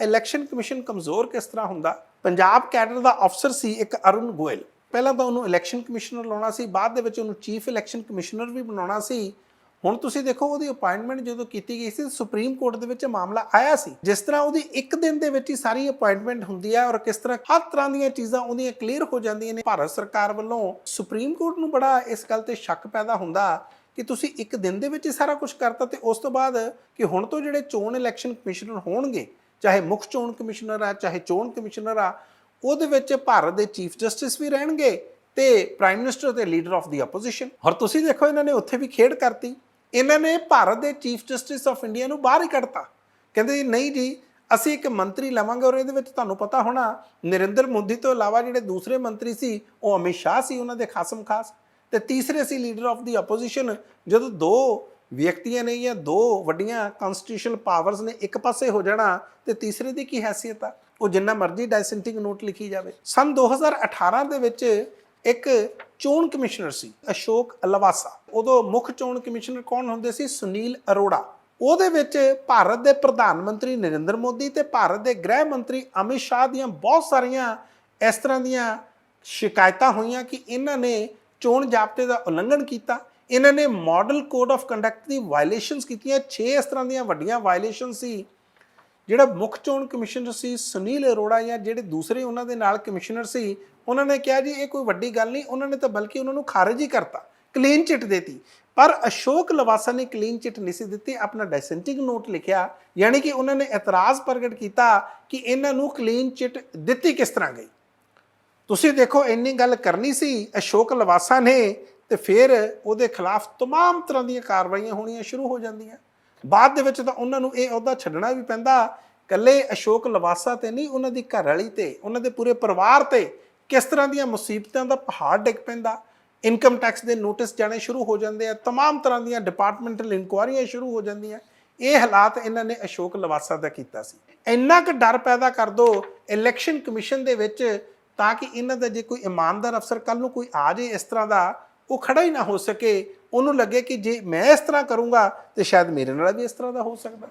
Election commission ਕਮਜ਼ੋਰ ਕਿਸ ਤਰ੍ਹਾਂ ਹੁੰਦਾ? ਪੰਜਾਬ ਕੈਡਰ ਦਾ ਅਫਸਰ ਸੀ ਇੱਕ ਅਰੁਣ ਗੋਇਲ। ਪਹਿਲਾਂ ਤਾਂ ਉਹਨੂੰ ਇਲੈਕਸ਼ਨ ਕਮਿਸ਼ਨਰ ਲਾਉਣਾ ਸੀ, ਬਾਅਦ ਦੇ ਵਿੱਚ ਉਹਨੂੰ ਚੀਫ ਇਲੈਕਸ਼ਨ ਕਮਿਸ਼ਨਰ ਵੀ ਬਣਾਉਣਾ ਸੀ। ਹੁਣ ਤੁਸੀਂ ਦੇਖੋ, ਉਹਦੀ ਅਪਾਇੰਟਮੈਂਟ ਜਦੋਂ ਕੀਤੀ ਗਈ ਸੀ, ਸੁਪਰੀਮ ਕੋਰਟ ਦੇ ਵਿੱਚ ਮਾਮਲਾ ਆਇਆ ਸੀ। ਜਿਸ ਤਰ੍ਹਾਂ ਉਹਦੀ ਇੱਕ ਦਿਨ ਦੇ ਵਿੱਚ ਹੀ ਸਾਰੀ ਅਪਾਇੰਟਮੈਂਟ ਹੁੰਦੀ ਹੈ ਔਰ ਕਿਸ ਤਰ੍ਹਾਂ ਹਰ ਤਰ੍ਹਾਂ ਦੀਆਂ ਚੀਜ਼ਾਂ ਉਹਦੀਆਂ ਕਲੀਅਰ ਹੋ ਜਾਂਦੀਆਂ ਨੇ। ਭਾਰਤ ਸਰਕਾਰ ਵੱਲੋਂ ਸੁਪਰੀਮ ਕੋਰਟ ਨੂੰ ਬੜਾ ਇਸ ਗੱਲ ਤੇ ਸ਼ੱਕ ਪੈਦਾ ਹੁੰਦਾ ਕਿ ਤੁਸੀਂ ਇੱਕ ਦਿਨ ਦੇ ਵਿੱਚ ਹੀ ਸਾਰਾ ਕੁਝ ਕਰਤਾ ਤੇ ਉਸ ਤੋਂ ਬਾਅਦ ਕਿ ਹੁਣ ਤੋਂ ਜਿਹੜੇ ਚੋਣ ਇਲੈਕਸ਼ਨ ਕਮਿਸ਼ਨਰ ਹੋਣਗੇ ਚਾਹੇ ਮੁੱਖ ਚੋਣ ਕਮਿਸ਼ਨਰ ਆ, ਚਾਹੇ ਚੋਣ ਕਮਿਸ਼ਨਰ ਆ, ਉਹਦੇ ਵਿੱਚ ਭਾਰਤ ਦੇ ਚੀਫ ਜਸਟਿਸ ਵੀ ਰਹਿਣਗੇ ਤੇ ਪ੍ਰਾਈਮ ਮਿਨਿਸਟਰ ਤੇ ਲੀਡਰ ਆਫ ਦੀ ਆਪੋਜੀਸ਼ਨ। ਔਰ ਤੁਸੀਂ ਦੇਖੋ, ਇਹਨਾਂ ਨੇ ਉੱਥੇ ਵੀ ਖੇਡ ਕਰਤੀ। ਇਹਨਾਂ ਨੇ ਭਾਰਤ ਦੇ ਚੀਫ ਜਸਟਿਸ ਆਫ ਇੰਡੀਆ ਨੂੰ ਬਾਹਰ ਹੀ ਕੱਢਤਾ। ਕਹਿੰਦੇ ਜੀ, ਨਹੀਂ ਜੀ, ਅਸੀਂ ਇੱਕ ਮੰਤਰੀ ਲਵਾਂਗੇ ਔਰ ਇਹਦੇ ਵਿੱਚ ਤੁਹਾਨੂੰ ਪਤਾ ਹੋਣਾ, ਨਰਿੰਦਰ ਮੋਦੀ ਤੋਂ ਇਲਾਵਾ ਜਿਹੜੇ ਦੂਸਰੇ ਮੰਤਰੀ ਸੀ, ਉਹ ਅਮਿਤ ਸ਼ਾਹ ਸੀ ਉਹਨਾਂ ਦੇ ਖਾਸਮ ਖਾਸ। ਤੇ ਤੀਸਰੇ ਸੀ ਲੀਡਰ ਆਫ ਦੀ ਆਪੋਜੀਸ਼ਨ, ਜਦੋਂ ਦੋ ਵਿਅਕਤੀਆਂ ਨੇ ਜਾਂ ਦੋ ਵੱਡੀਆਂ ਕਨਸਟੀਟਿਊਸ਼ਨਲ ਪਾਵਰਸ ਨੇ ਇੱਕ ਪਾਸੇ ਹੋ ਜਾਣਾ ਤੇ ਤੀਸਰੇ ਦੀ ਕੀ ਹੈਸੀਅਤ ਆ? ਉਹ ਜਿੰਨਾ ਮਰਜ਼ੀ ਡਾਇਸੈਂਟਿੰਗ ਨੋਟ ਲਿਖੀ ਜਾਵੇ। ਸਨ 2018 ਦੇ ਵਿੱਚ ਇੱਕ ਚੋਣ ਕਮਿਸ਼ਨਰ ਸੀ, ਅਸ਼ੋਕ ਲਵਾਸਾ ਉਦੋਂ ਮੁੱਖ ਚੋਣ ਕਮਿਸ਼ਨਰ ਕੌਣ ਹੁੰਦੇ ਸੀ? ਸੁਨੀਲ ਅਰੋੜਾ। ਉਹਦੇ ਵਿੱਚ ਭਾਰਤ ਦੇ ਪ੍ਰਧਾਨ ਮੰਤਰੀ ਨਰਿੰਦਰ ਮੋਦੀ ਤੇ ਭਾਰਤ ਦੇ ਗ੍ਰਹਿ ਮੰਤਰੀ ਅਮਿਤ ਸ਼ਾਹ ਦੀਆਂ ਬਹੁਤ ਸਾਰੀਆਂ ਇਸ ਤਰ੍ਹਾਂ ਦੀਆਂ ਸ਼ਿਕਾਇਤਾਂ ਹੋਈਆਂ ਕਿ ਇਹਨਾਂ ਨੇ ਚੋਣ ਜ਼ਾਬਤੇ ਦਾ ਉਲੰਘਣ ਕੀਤਾ, ਇਹਨਾਂ ਨੇ ਮਾਡਲ ਕੋਡ ਆਫ ਕੰਡਕਟ ਦੀ ਵਾਇਲੇਸ਼ਨਸ ਕੀਤੀਆਂ 6 ਇਸ ਤਰ੍ਹਾਂ ਦੀਆਂ ਵੱਡੀਆਂ ਵਾਇਲੇਸ਼ਨ ਸੀ। ਜਿਹੜਾ ਮੁੱਖ ਚੋਣ ਕਮਿਸ਼ਨਰ ਸੀ ਸੁਨੀਲ ਅਰੋੜਾ ਜਾਂ ਜਿਹੜੇ ਦੂਸਰੇ ਉਹਨਾਂ ਦੇ ਨਾਲ ਕਮਿਸ਼ਨਰ ਸੀ, ਉਹਨਾਂ ਨੇ ਕਿਹਾ ਜੀ, ਇਹ ਕੋਈ ਵੱਡੀ ਗੱਲ ਨਹੀਂ, ਉਹਨਾਂ ਨੇ ਤਾਂ ਬਲਕਿ ਉਹਨਾਂ ਨੂੰ ਖਾਰਜ ਹੀ ਕਰਤਾ ਕਲੀਨ ਚਿੱਟ ਦੇਤੀ। ਪਰ ਅਸ਼ੋਕ ਲਵਾਸਾ ਨੇ ਕਲੀਨ ਚਿੱਟ ਨਹੀਂ ਸੀ ਦਿੱਤੀ, ਆਪਣਾ ਡਾਇਸੈਂਟਿੰਗ ਨੋਟ ਲਿਖਿਆ, ਯਾਨੀ ਕਿ ਉਹਨਾਂ ਨੇ ਇਤਰਾਜ਼ ਪ੍ਰਗਟ ਕੀਤਾ ਕਿ ਇਹਨਾਂ ਨੂੰ ਕਲੀਨ ਚਿੱਟ ਦਿੱਤੀ ਕਿਸ ਤਰ੍ਹਾਂ ਗਈ। ਤੁਸੀਂ ਦੇਖੋ ਇੰਨੀ ਗੱਲ ਕਰਨੀ ਸੀ ਅਸ਼ੋਕ ਲਵਾਸਾ ਨੇ ਤੇ ਫਿਰ ਉਹਦੇ ਖਿਲਾਫ तमाम ਤਰ੍ਹਾਂ ਦੀਆਂ ਕਾਰਵਾਈਆਂ ਹੋਣੀਆਂ ਸ਼ੁਰੂ ਹੋ ਜਾਂਦੀਆਂ ਬਾਅਦ ਦੇ ਵਿੱਚ ਤਾਂ ਉਹਨਾਂ ਨੂੰ ਇਹ ਅਹੁਦਾ ਛੱਡਣਾ ਵੀ ਪੈਂਦਾ ਕੱਲੇ ਅਸ਼ੋਕ ਲਵਾਸਾ ਤੇ ਨਹੀਂ ਉਹਨਾਂ ਦੀ ਘਰ ਵਾਲੀ ਤੇ ਉਹਨਾਂ ਦੇ ਪੂਰੇ ਪਰਿਵਾਰ ਤੇ ਕਿਸ ਤਰ੍ਹਾਂ ਦੀਆਂ ਮੁਸੀਬਤਾਂ ਦਾ ਪਹਾੜ ਡਿੱਗ ਪੈਂਦਾ ਇਨਕਮ ਟੈਕਸ ਦੇ ਨੋਟਿਸ ਜਾਣੇ ਸ਼ੁਰੂ ਹੋ ਜਾਂਦੇ ਆ तमाम ਤਰ੍ਹਾਂ ਦੀਆਂ ਡਿਪਾਰਟਮੈਂਟਲ ਇਨਕੁਆਰੀਆਂ ਸ਼ੁਰੂ ਹੋ ਜਾਂਦੀਆਂ ਇਹ ਹਾਲਾਤ ਇਹਨਾਂ ਨੇ ਅਸ਼ੋਕ ਲਵਾਸਾ ਦਾ ਕੀਤਾ ਸੀ ਇੰਨਾ ਕੁ ਡਰ ਪੈਦਾ ਕਰ ਦੋ ਇਲੈਕਸ਼ਨ ਕਮਿਸ਼ਨ ਦੇ ਵਿੱਚ ਤਾਂ ਕਿ ਇਹਨਾਂ ਦਾ ਜੇ ਕੋਈ ਇਮਾਨਦਾਰ ਅਫਸਰ ਕੱਲ ਨੂੰ ਕੋਈ ਆ ਜੇ ਇਸ ਤਰ੍ਹਾਂ ਦਾ, ਉਹ ਖੜਾ ਹੀ ਨਾ ਹੋ ਸਕੇ। ਉਹਨੂੰ ਲੱਗੇ ਕਿ ਜੇ ਮੈਂ ਇਸ ਤਰ੍ਹਾਂ ਕਰੂੰਗਾ, ਤੇ ਸ਼ਾਇਦ ਮੇਰੇ ਨਾਲ ਵੀ ਇਸ ਤਰ੍ਹਾਂ ਦਾ ਹੋ ਸਕਦਾ।